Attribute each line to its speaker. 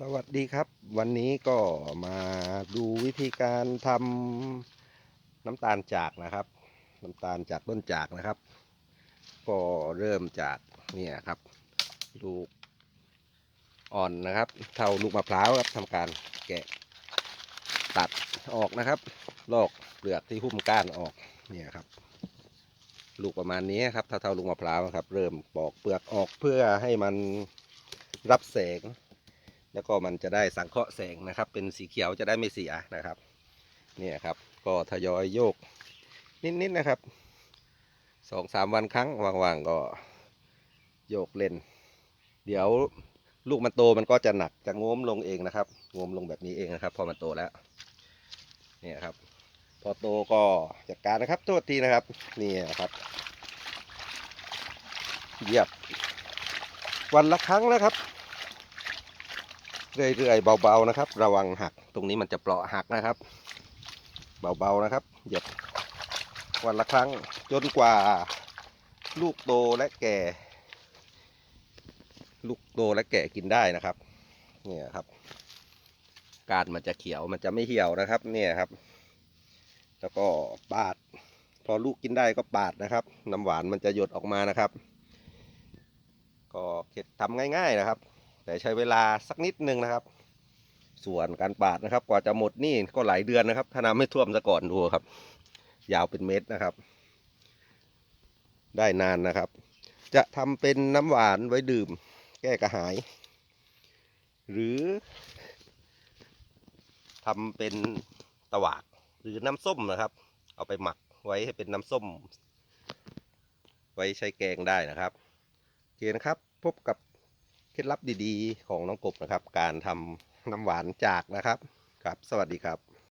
Speaker 1: สวัสดีครับ วันนี้ก็มาดูวิธีการทำน้ำตาลจากนะครับ น้ำตาลจากต้นจากนะครับ ก็เริ่มจากเนี่ยครับ ลูกอ่อนนะครับ เท่าลูกมะพร้าวครับทำการแกะตัดออกนะครับ ลอกเปลือกที่หุ้มก้านออกเนี่ยครับ ลูกประมาณนี้ครับเท่าๆลูกมะพร้าวครับ เริ่มปอกเปลือกออกเพื่อให้มันรับแสง แล้วก็มันจะได้สังเคราะห์แสงนะครับ เป็นสีเขียวจะได้ไม่เสียนะครับเนี่ยครับ ก็ทยอยโยกนิดๆนะครับสองสามวันครั้งว่างๆก็โยกเล่น เดี๋ยวลูกมันโตมันก็จะหนักจะง้มลงเองนะครับง้มลงแบบนี้เองนะครับ พอมันโตแล้วเนี่ยครับ พอโตก็จัดการนะครับโทษทีนะครับนี่นะครับเหยียบวันละครั้งนะครับ เรื่อยๆเบาๆนะครับ ระวังหักตรงนี้มันจะเปราะหักนะครับ เบาๆนะครับเหยียบวันละครั้งจนกว่าลูกโตและแก่ ลูกโตและแก่กินได้นะครับเนี่ยครับ การมันจะเขียวมันจะไม่เหี่ยวนะครับ เนี่ยครับ แล้วก็ปาด พอลูกกินได้ก็ปาดนะครับ น้ำหวานมันจะหยดออกมานะครับ ก็เก็บทำง่าย ๆนะครับ แต่ใช้เวลาสักนิดนึงนะครับ ส่วนการปาดนะครับ กว่าจะหมดนี่ก็หลายเดือนนะครับ ถ้าน้ำไม่ท่วมซะก่อนดูครับ ยาวเป็นเมตรนะครับ ได้นานนะครับ จะทำเป็นน้ำหวานไว้ดื่ม แก้กระหาย หรือทำเป็นตวาดหรือน้ำส้มนะครับ เอาไปหมักไว้ให้เป็นน้ำส้ม ไว้ใช้แกงได้นะครับโอเคนะครับ พบกับ เคล็ดลับดีๆ ของน้องกบนะครับ การทำน้ำหวานจากนะครับ ครับ สวัสดีครับ